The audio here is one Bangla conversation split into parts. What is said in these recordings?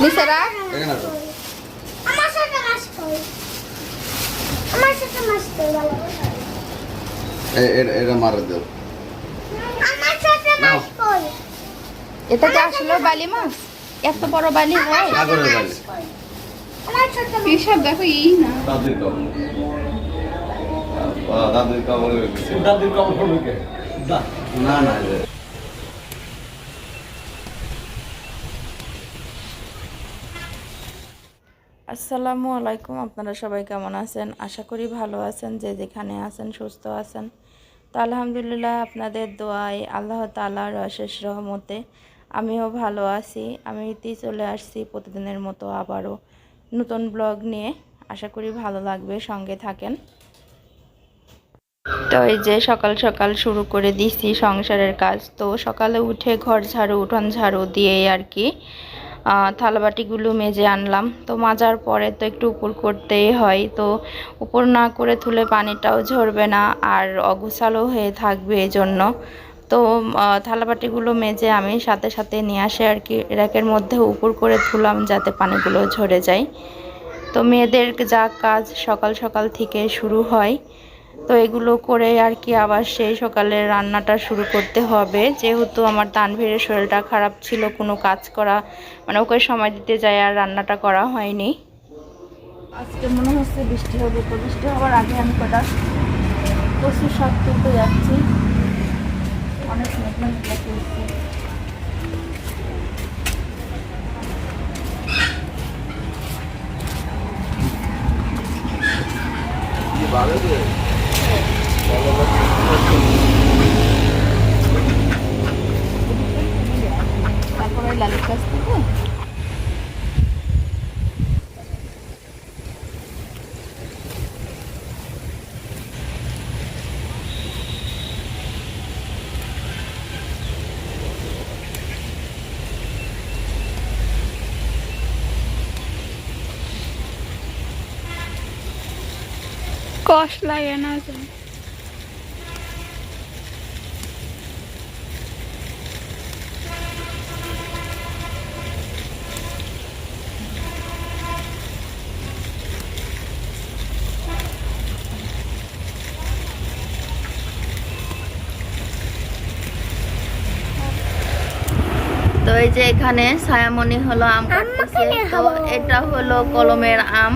নিচে রাখ। আমার সাথে মাস কই আমার সাথে মাস কই ভালো এ- এ- এটা মারা দাও। আমার সাথে মাস কই এটা কি আসলে বালি মাছ? এত বড় বালি হয় সাগরের আমার সাথে দেখো এই না। দাদির কবর দাদির কবর না। না আসসালামু আলাইকুম আপনারা সবাই কেমন আছেন? আশা করি ভালো আছেন যে যেখানে আছেন সুস্থ আছেন। তো আলহামদুলিল্লাহ আপনাদের দোয়ায় আল্লাহ তালার অশেষ রহমতে আমিও ভালো আছি। আমি ইতি চলে আসছি প্রতিদিনের মতো আবারও নতুন ব্লগ নিয়ে। আশা করি ভালো লাগবে সঙ্গে থাকেন। তো এই যে সকাল সকাল শুরু করে দিছি সংসারের কাজ, তো সকালে উঠে ঘর ঝাড়ু, উঠোন ঝাড়ু দিয়ে আর কি থালাবাটিগুলো মেজে আনলাম। তো মাজার পরে তো একটু উপর করতেই হয়, তো উপর না করে তুলে পানিটাও ঝরবে না আর অগুছালো হয়ে থাকবে এই জন্য তো থালাবাটিগুলো মেজে আমি সাথে সাথে নিয়ে আসে আর কি, র্যাকের মধ্যে উপর করে তুলাম যাতে পানিগুলো ঝরে যায়। তো মেয়েদের যা কাজ সকাল সকাল থেকে শুরু হয় তো এগুলো করে আর কি আবার সেই সকালে রান্নাটা শুরু করতে হবে। যেহেতু আমার তানভীরের শরীরটা খারাপ ছিল কোনো কাজ করা মানে ওকে সময় দিতে যায় আর রান্নাটা করা হয়নি। আজকে মনে হচ্ছে বৃষ্টি হবে তো বৃষ্টি হওয়ার আগে আমি কটা প্রচুর শাক তুলতে যাচ্ছি। অনেক মেঘনা করছে। তারপরে লালির কাছ থেকে কষ্ট লাগে না তো। তো এই যে এখানে ছায়ামণি হলো আম কাটতেছে। তো এটা হলো কলমের আম।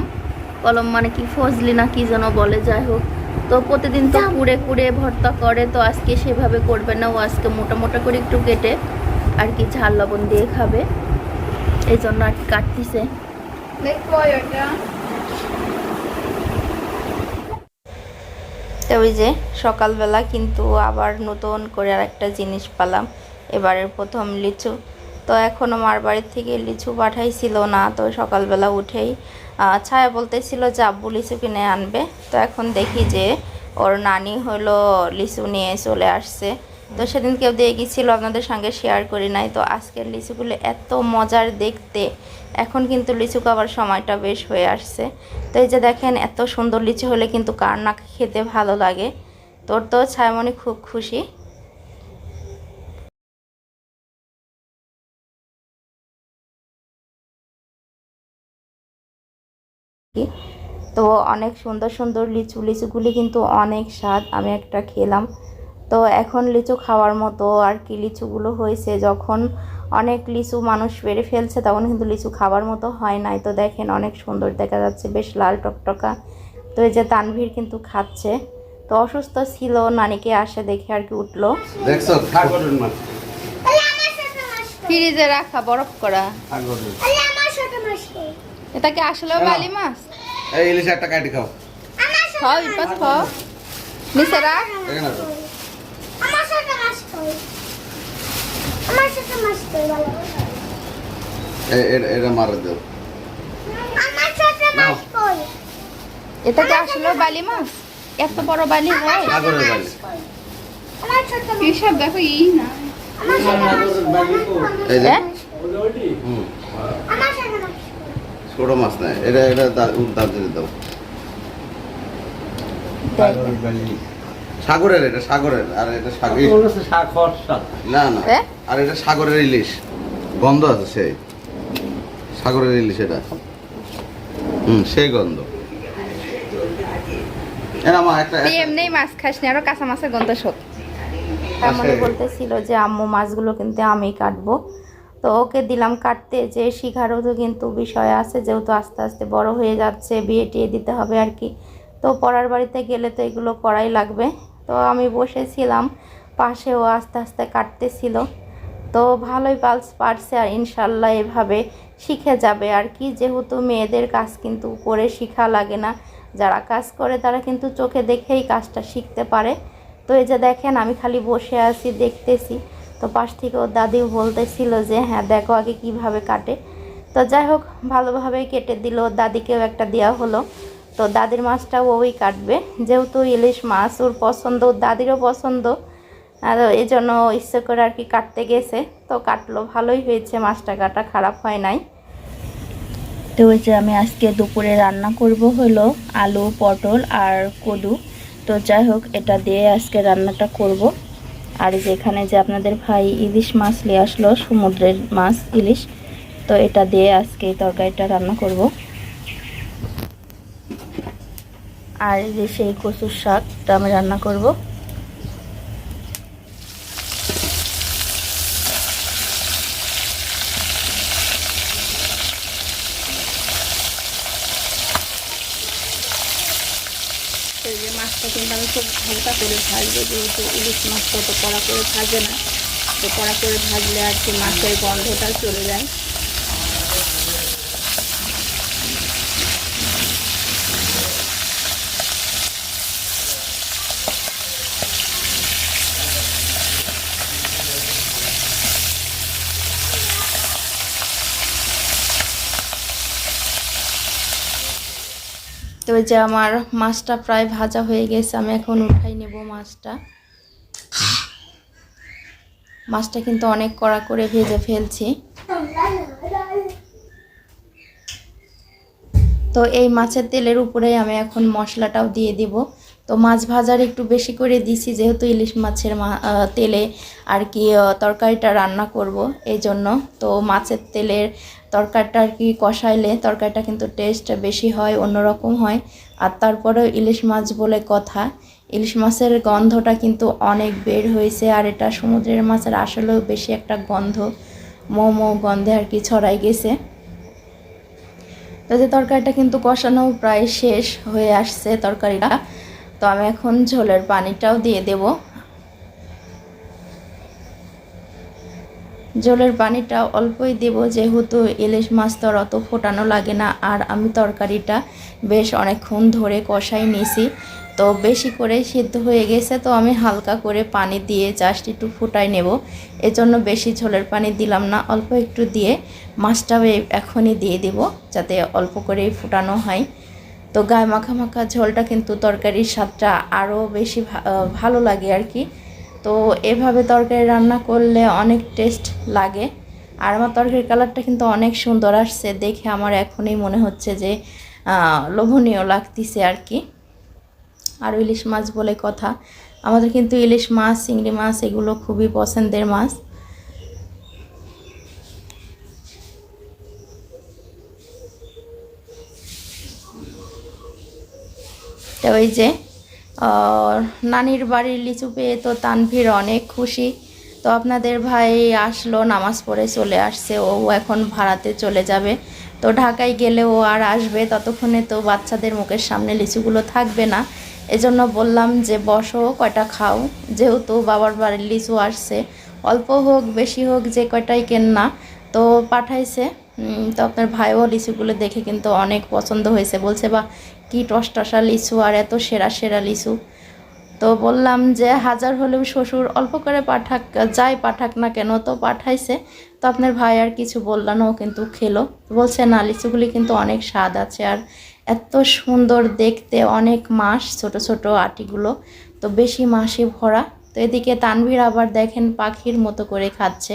কলম মানে কি ফজলি না কি যেন বলে যাই হোক। তো প্রতিদিন তো কুড়ে কুড়ে ভর্তা করে তো আজকে সেভাবে করবে না ও আজকে মোটা মোটা করে একটু কেটে আর কি ঝাল লবণ দিয়ে খাবে। এই জন্য আর কি কাটতিছে। ওই যে সকালবেলা কিন্তু আবার নতুন করে আর একটা জিনিস পেলাম এবারের প্রথম লিচু। তো এখনও মার বাড়ির থেকে লিচু পাঠাইছিল না তো সকালবেলা উঠেই ছায়া বলতেছিল যে আব্বু লিচু কিনে আনবে। তো এখন দেখি যে ওর নানি হলো লিচু নিয়ে চলে আসছে। তো সেদিন কেউ দিয়ে গেছিল আপনাদের সঙ্গে শেয়ার করি নাই। তো আজকের লিচুগুলো এত মজার দেখতে। এখন কিন্তু লিচু খাবার সময়টা বেশ হয়ে আসছে। তো এই যে দেখেন, এত সুন্দর লিচু হলে কিন্তু কার না খেতে ভালো লাগে। তোর তো ছায়ামণি খুব খুশি। তো অনেক সুন্দর সুন্দর লিচু লিচুগুলি কিন্তু অনেক স্বাদ আমি একটা খেলাম। তো এখন লিচু খাওয়ার মতো আর কি লিচুগুলো হয়েছে যখন অনেক লিচু মানুষ পেরে ফেলছে তখন কিন্তু লিচু খাবার মতো হয় নাই। তো দেখেন অনেক সুন্দর দেখা যাচ্ছে বেশ লাল টকটকা। তো এই যে তানভীর কিন্তু খাচ্ছে। তো অসুস্থ ছিল নানিকে আসে দেখে আর কি উঠল। ফ্রিজে রাখা বরফ করা। এটা কি আসলে বালি মাছ? এই ইলিশ একটা কাটি খাও। খাও ইপাস খাও। এখানে আমার সাথে মাস কই আমার সাথে মাস কই ভালো এ- এ- এটা মারা দাও। আমার সাথে মাস কই এটা কি আসলে বালি মাছ? এত বড় বালি হয়। সাগরের বাড়ি আমার সাথে এসব দেখো এই না। আমার সাথে মাস এই যে? হুম। ছোট মাছ নাই। এটা এটা দা- দার্জিলিং দাও। সাগরের এটা সাগরের। আর এটা সাগর না না। আর এটা সাগরের ইলিশ। গন্ধ আছে সেই। সাগরের ইলিশ এটা। হুম সেই গন্ধ। এরা তুই এমনি মাছ খাস না আরও কাঁচা মাছের গন্ধ শোক। তার। বলতেছিল যে আম্মু মাছগুলো কিন্তু আমি কাটবো। তো ওকে দিলাম কাটতে যে শিখারও তো কিন্তু বিষয় আছে, যেহেতু আস্তে আস্তে বড় হয়ে যাচ্ছে, বিয়ে টিয়ে দিতে হবে আর কি। তো পড়ার বাড়িতে গেলে তো এগুলো করাই লাগবে। তো আমি বসেছিলাম, পাশেও আস্তে আস্তে কাটতেছিল। তো ভালোই পালস পারছে আর ইনশাল্লাহ এভাবে শিখে যাবে আর কি। যেহেতু মেয়েদের কাজ কিন্তু করে শিখা লাগে না, যারা কাজ করে তারা কিন্তু চোখে দেখেই কাজটা শিখতে পারে। তো এই যে দেখেন, আমি খালি বসে আছি, দেখতেছি। তো পাশ থেকে ওর দাদিও বলতেছিল যে হ্যাঁ দেখো আগে কীভাবে কাটে। তো যাই হোক, ভালোভাবেই কেটে দিল। ওর দাদিকেও একটা দেওয়া হলো। তো দাদির মাছটাও ওই কাটবে। যেহেতু ইলিশ মাছ, ওর পছন্দ, ওর দাদিরও পছন্দ। আর এই জন্য ইচ্ছে করে আর কি কাটতে গেছে। তো কাটলো। ভালোই হয়েছে মাছটা কাটা। খারাপ হয় নাই। তো ওই যে আমি আজকে দুপুরে রান্না করব হলো আলু, পটল আর কদু। তো যাই হোক, এটা দিয়ে আজকে রান্নাটা করব। আর যেখানে যে আপনাদের ভাই ইলিশ মাছ নিয়ে আসলো, সমুদ্রের মাছ, ইলিশ, তো এটা দিয়ে আজকে এই তরকারিটা রান্না করব। আর যে সেই কচুর শাকটা আমি রান্না করব তো এই যে মাছটা কিন্তু আমি খুব হালকা করে ভাজবো, যেহেতু ইলিশ মাছটা তো কড়া করে ভাজে না। তো কড়া করে ভাজলে আর কি মাছের গন্ধটা চলে যায়। তো যে আমার মাছটা প্রায় ভাজা হয়ে গেছে, আমি এখন উঠাই নেব মাছটা। মাছটা কিন্তু অনেক কড়া করে ভেজে ফেলছি। তো এই মাছের তেলের উপরেই আমি এখন মশলাটাও দিয়ে দিব। তো মাছ ভাজার একটু বেশি করে দিছি, যেহেতু ইলিশ মাছের তেলে আর কি তরকারিটা রান্না করব এই জন্য তো মাছের তেলের তরকারিটা আর কি কষাইলে তরকারিটা কিন্তু টেস্ট বেশি হয়, অন্যরকম হয়। আর তারপরেও ইলিশ মাছ বলে কথা। ইলিশ মাছের গন্ধটা কিন্তু অনেক বের হয়েছে, আর এটা সমুদ্রের মাছের আসলেও বেশি একটা গন্ধ, মোমো গন্ধে আর কি ছড়াই গেছে। তো যে তরকারিটা কিন্তু কষানো প্রায় শেষ হয়ে আসছে তরকারিটা। তো আমি এখন ঝোলের পানিটাও দিয়ে দেব। ঝোলের পানিটা অল্পই দেব, যেহেতু ইলিশ মাছ তো অত ফোটানো লাগে না, আর আমি তরকারিটা বেশ অনেকক্ষণ ধরে কষাই নিছি। তো বেশি করে সিদ্ধ হয়ে গেছে, তো আমি হালকা করে পানি দিয়ে জাস্ট একটু ফুটাই নেব। এজন্য বেশি ঝোলের পানি দিলাম না, অল্প একটু দিয়ে মাছটাও এখনই দিয়ে দিব, যাতে অল্প করেই ফুটানো হয়। তো গায়ে মাখা মাখা ঝোলটা কিন্তু তরকারির স্বাদটা আরও বেশি ভালো লাগে আর কি। তো এভাবে তরকারি রান্না করলে অনেক টেস্ট লাগে। আর আমার তরকারির কালারটা কিন্তু অনেক সুন্দর আসছে, দেখে আমার এখনই মনে হচ্ছে যে লোভনীয় লাগতিছে আর কি। আর ইলিশ মাছ বলে কথা। আমাদের কিন্তু ইলিশ মাছ, চিংড়ি মাছ এগুলো খুবই পছন্দের মাছ। ওই যে নানির বাড়ির লিচু পেয়ে তো তানভীর অনেক খুশি। তো আপনাদের ভাই আসলো, নামাজ পড়ে চলে আসছে, ও এখন ভাড়াতে চলে যাবে। তো ঢাকায় গেলে ও আর আসবে, ততক্ষণে তো বাচ্চাদের মুখের সামনে লিচুগুলো থাকবে না। এজন্য বললাম যে, বসো, কয়টা খাও। যেহেতু বাবার বাড়ির লিচু আসছে, অল্প হোক, বেশি হোক, যে কয়টাই কেন না। তো পাঠাইছে। তো আপনার ভাইও লিচুগুলো দেখে কিন্তু অনেক পছন্দ হয়েছে। বলছে বা কি টসটসা লিচু আর এত সেরা সেরা লিচু। তো বললাম যে হাজার হলেও শ্বশুর অল্প করে পাঠাক, যাই পাঠাক না কেন, তো পাঠাইছে। তো আপনার ভাই আর কিছু বললাম ও কিন্তু খেলো। বলছে, না, লিচুগুলি কিন্তু অনেক স্বাদ আছে আর এত সুন্দর দেখতে, অনেক মাস, ছোট ছোট আটিগুলো। তো বেশি মাসে ভরা। তো এদিকে তানভীর আবার দেখেন পাখির মতো করে খাচ্ছে।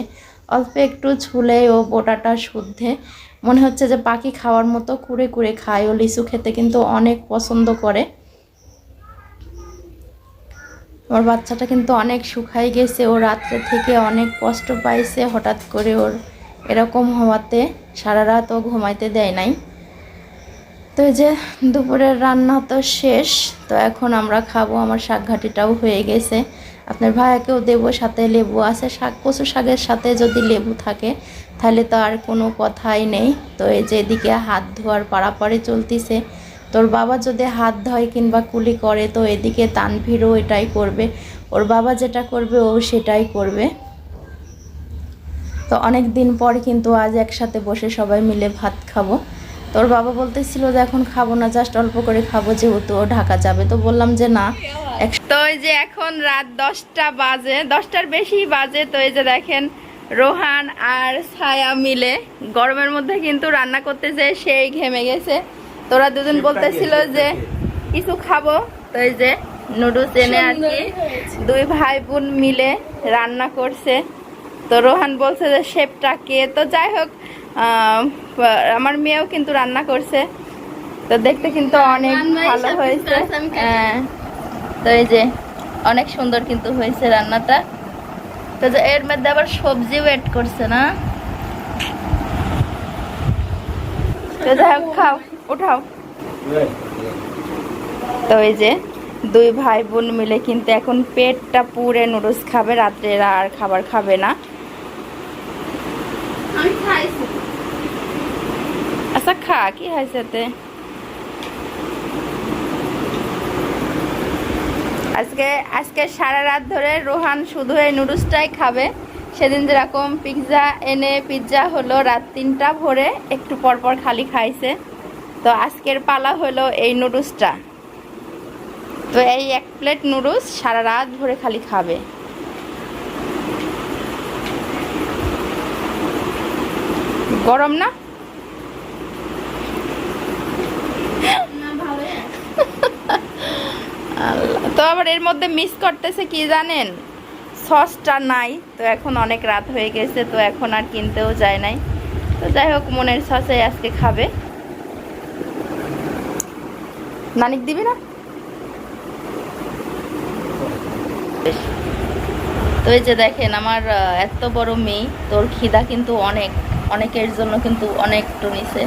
অল্প একটু ছুলে ও বোটাটা শুদ্ধে মনে হচ্ছে যে পাখি খাওয়ার মতো কুড়ে কুড়ে খায় ও লিচু খেতে কিন্তু অনেক পছন্দ করে। ওর বাচ্চাটা কিন্তু অনেক শুকাই গেছে, ও রাত্রে থেকে অনেক কষ্ট পাইছে হঠাৎ করে ওর এরকম হওয়াতে। সারা রাত ও ঘুমাইতে দেয় নাই। তো এই যে দুপুরের রান্না তো শেষ, তো এখন আমরা খাব, আমার শাক ঘাটিটাও হয়ে গেছে। আপনার ভাইয়াকেও দেবো, সাথে লেবু আছে, শাক কচু শাকের সাথে যদি লেবু থাকে, তাহলে তো আর কোনো কথাই নেই। তো এই যে এদিকে হাত ধোয়ার পাড়াপাড়ি চলতিছে। তোর বাবা যদি হাত ধয় কিংবা কুলি করে, তো এদিকে তানভীরও এটাই করবে। ওর বাবা যেটা করবে, ও সেটাই করবে। তো অনেক দিন পর কিন্তু আজ একসাথে বসে সবাই মিলে ভাত খাব। তোর বাবা বলতেছিল যে এখন খাব না জাস্ট অল্প করে খাব যেহেতু ও ঢাকা যাবে। তো বললাম যে না তো এই যে এখন রাত দশটা বাজে দশটার বেশি বাজে তো এই যে দেখেন রোহান আর ছায়া মিলে গরমের মধ্যে কিন্তু রান্না করতে যে সেই ঘেমে গেছে। তোরা দুজন বলতেছিল যে কিছু খাব তো এই যে নুডলস এনে আর কি দুই ভাই বোন মিলে রান্না করছে। তো রোহান বলছে যে শেফটা কে? তো যাই হোক আহ, আমার মেয়েও কিন্তু রান্না করছে। তো দেখতে কিন্তু অনেক ভালো হয়েছে। হ্যাঁ। তো এই যে অনেক সুন্দর কিন্তু হয়েছে রান্নাটা। তো যে এর মধ্যে আবার সবজিও অ্যাড করছে না? তো যাই খাও উঠাও। তো এই যে দুই ভাই বোন মিলে কিন্তু এখন পেটটা পুরে নুডলস খাবে রাত্রে আর খাবার খাবে না। খা কি হয়েছে আজকে আজকে সারা রাত ধরে রোহান শুধু এই নুডলসটাই খাবে। সেদিন যেরকম পিৎজা এনে পিৎজা হলো রাত তিনটা ভরে, একটু পর পর খালি খাইছে। তো আজকের পালা হলো এই নুডলসটা। তো এই এক প্লেট নুডলস সারা রাত ভরে খালি খাবে। গরম না আল্লাহ। তো আবার এর মধ্যে মিস করতেছে কি জানেন? সসটা নাই, তো এখন অনেক রাত হয়ে গেছে, তো এখন আর কিনতেও যায় নাই। তো যাই হোক, মনের সসে আজকে খাবে। নানিক দিবি না? তো এই যে দেখেন, আমার এত বড় মেয়ে, তোর খিদা কিন্তু অনেক, অনেকের জন্য কিন্তু অনেক নিছে